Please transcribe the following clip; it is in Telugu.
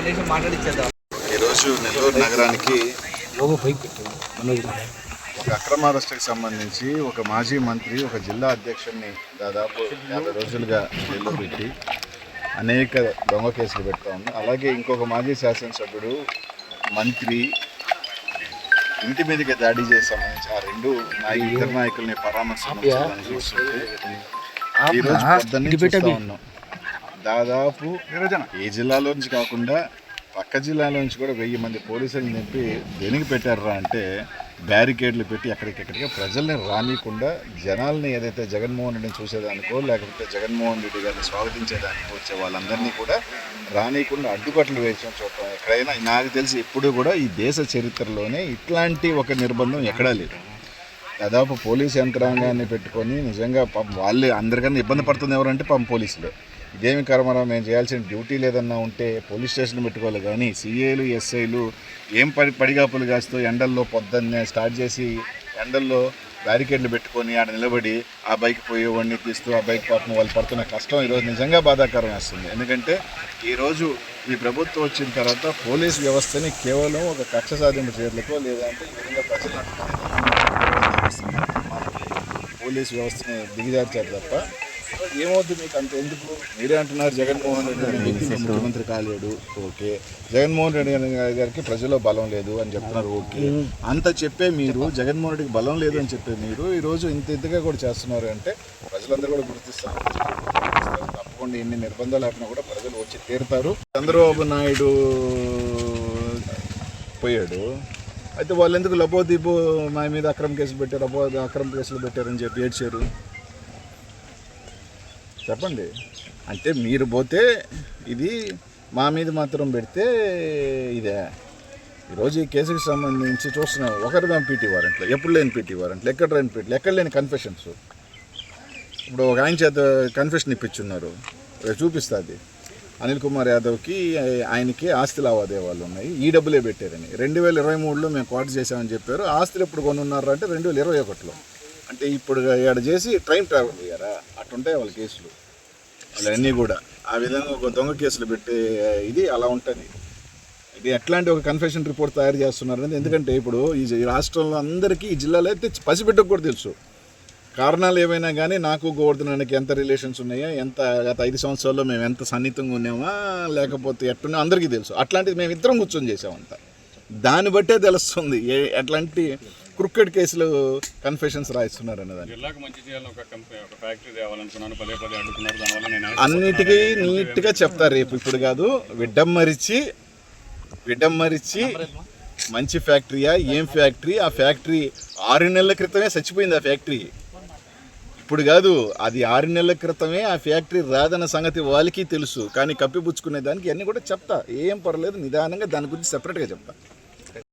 కనీసం మాట్లాడిచ్చేద్దాం. ఈరోజు నెల్లూరు నగరానికి ఒక అక్రమ అరెస్టుకి సంబంధించి ఒక మాజీ మంత్రి ఒక జిల్లా అధ్యక్షుడిని దాదాపు యాభై రోజులుగా జైల్లో పెట్టి అనేక దొంగ కేసులు పెడతా ఉంది. అలాగే ఇంకొక మాజీ శాసనసభ్యుడు మంత్రి ఇంటి మీదకి దాడి చేసి సంబంధించి ఆ రెండు నాయ ఇద్దరు నాయకుల్ని పరామర్శించాలని చూస్తుంటే ఈరోజు పొద్దున్నే చూస్తా ఉన్నాం. దాదాపు ఏ జిల్లాలో నుంచి కాకుండా పక్క జిల్లాలో నుంచి కూడా వెయ్యి మంది పోలీసులు నింపి దేనికి పెట్టారా అంటే బ్యారికేడ్లు పెట్టి ఎక్కడికెక్కడికి ప్రజల్ని రానియకుండా జనాల్ని ఏదైతే జగన్మోహన్ రెడ్డిని చూసేదానికో లేకపోతే జగన్మోహన్ రెడ్డి గారిని స్వాగతించేదానికో వచ్చే వాళ్ళందరినీ కూడా రానియకుండా అడ్డుకట్లు వేయడం చూడటం ఎక్కడైనా నాకు తెలిసి ఎప్పుడు కూడా ఈ దేశ చరిత్రలోనే ఇట్లాంటి ఒక నిర్బంధం ఎక్కడా లేదు. దాదాపు పోలీస్ యంత్రాంగాన్ని పెట్టుకొని నిజంగా పాపం వాళ్ళే అందరికన్నా ఇబ్బంది పడుతుంది ఎవరంటే పాపం పోలీసులే. ఇదేమి కర్మరా? మేము చేయాల్సిన డ్యూటీ లేదన్నా ఉంటే పోలీస్ స్టేషన్ పెట్టుకోవాలి. కానీ సీఏలు ఎస్ఐలు ఏం పడి పడిగాపులు కాస్తూ ఎండల్లో పొద్దున్నే స్టార్ట్ చేసి ఎండల్లో బ్యారికేడ్లు పెట్టుకొని ఆడ నిలబడి ఆ బైక్ పోయేవాడిని తీస్తూ ఆ బైక్ పాపం వాళ్ళు పడుతున్న కష్టం ఈరోజు నిజంగా బాధాకరం వేస్తుంది. ఎందుకంటే ఈరోజు ఈ ప్రభుత్వం వచ్చిన తర్వాత పోలీస్ వ్యవస్థని కేవలం ఒక కక్ష సాధింపు చర్యలకో లేదంటే ఈ విధంగా పోలీస్ వ్యవస్థని దిగజార్చారు తప్ప ఏమవుతుంది మీకు అంత ఎందుకు? మీరే అంటున్నారు జగన్మోహన్ రెడ్డి ముఖ్యమంత్రి కాలేడు. ఓకే. జగన్మోహన్ రెడ్డి గారికి ప్రజల్లో బలం లేదు అని చెప్తున్నారు. ఓకే. అంత చెప్పే మీరు జగన్మోహన్ రెడ్డికి బలం లేదు అని చెప్పే మీరు ఈరోజు ఇంత ఇంతగా కూడా చేస్తున్నారు అంటే ప్రజలందరూ కూడా గుర్తిస్తారు. తప్పకుండా ఎన్ని నిర్బంధాలు ఆపినా కూడా ప్రజలు వచ్చి తీరుతారు. చంద్రబాబు నాయుడు పోయాడు. అయితే వాళ్ళు ఎందుకు లబోదీపు మా మీద అక్రమ కేసులు పెట్టారు అబో అక్రమ కేసులు పెట్టారని చెప్పి ఏడ్చారు? చెప్పండి. అంటే మీరు పోతే ఇది మా మీద మాత్రం పెడితే ఇదే. ఈరోజు ఈ కేసుకి సంబంధించి చూస్తున్నాం ఒకరిదాం పీటీ వారెంట్లు ఎప్పుడు లేని పీటీ వారెంట్లు ఎక్కడ లేని పీటీ ఎక్కడ లేని కన్ఫెషన్స్ ఇప్పుడు ఒక ఆయన చేత కన్ఫెషన్ ఇప్పించున్నారు. రేపు చూపిస్తుంది. అనిల్ కుమార్ యాదవ్కి ఆయనకి ఆస్తి లావాదేవాళ్ళు ఉన్నాయి. ఈ డబ్బులే పెట్టారని. రెండు వేల ఇరవై మూడులో మేము క్వార్టర్ చేసామని చెప్పారు. ఆస్తులు ఎప్పుడు కొనున్నారు అంటే రెండు వేల ఇరవై ఒకటిలో. అంటే ఇప్పుడు ఏడ చేసి ట్రైన్ ట్రావెల్ అయ్యారా అట్టుంటాయి వాళ్ళ కేసులు. వాళ్ళన్నీ కూడా. ఆ విధంగా ఒక దొంగ కేసులు పెట్టే ఇది అలా ఉంటుంది. ఇది ఎట్లాంటి ఒక కన్ఫెషన్ రిపోర్ట్ తయారు చేస్తున్నారు అనేది ఎందుకంటే ఇప్పుడు ఈ రాష్ట్రంలో అందరికీ ఈ జిల్లాలో అయితే పసిబిడ్డకు కూడా తెలుసు. కారణాలు ఏమైనా కానీ నాకు గోవర్ధనానికి ఎంత రిలేషన్స్ ఉన్నాయా ఎంత గత ఐదు సంవత్సరాల్లో మేము ఎంత సన్నిహితంగా ఉన్నామా లేకపోతే ఎట్టున్నా అందరికీ తెలుసు. అట్లాంటిది మేము ఇద్దరం కూర్చొని చేసామంత. దాన్ని బట్టే తెలుస్తుంది ఏ ఎట్లాంటి క్రికెట్ కేసులు కన్ఫెషన్స్ రాయిస్తున్నారు అన్నదాన్ని జిల్లాకు మంచి చేయాలని ఒక కంపెనీ ఒక ఫ్యాక్టరీ తేవాలనుకున్నాను పదే పదే అడుగుతున్నారు దానివల్ల నేను అన్నిటికీ నీట్గా చెప్తారు రేపు ఇప్పుడు కాదు విడ్డమ్మరిచి విడ్డమ్మరిచి మంచి ఫ్యాక్టరీయా ఏం ఫ్యాక్టరీ? ఆ ఫ్యాక్టరీ ఆరు నెలల క్రితమే చచ్చిపోయింది ఆ ఫ్యాక్టరీ. ఇప్పుడు కాదు అది ఆరు నెలల క్రితమే ఆ ఫ్యాక్టరీ రాదన్న సంగతి వాళ్ళకి తెలుసు. కానీ కప్పిపుచ్చుకునే దానికి అన్నీ కూడా చెప్తా. ఏం పర్లేదు నిదానంగా దాని గురించి సెపరేట్గా చెప్తా.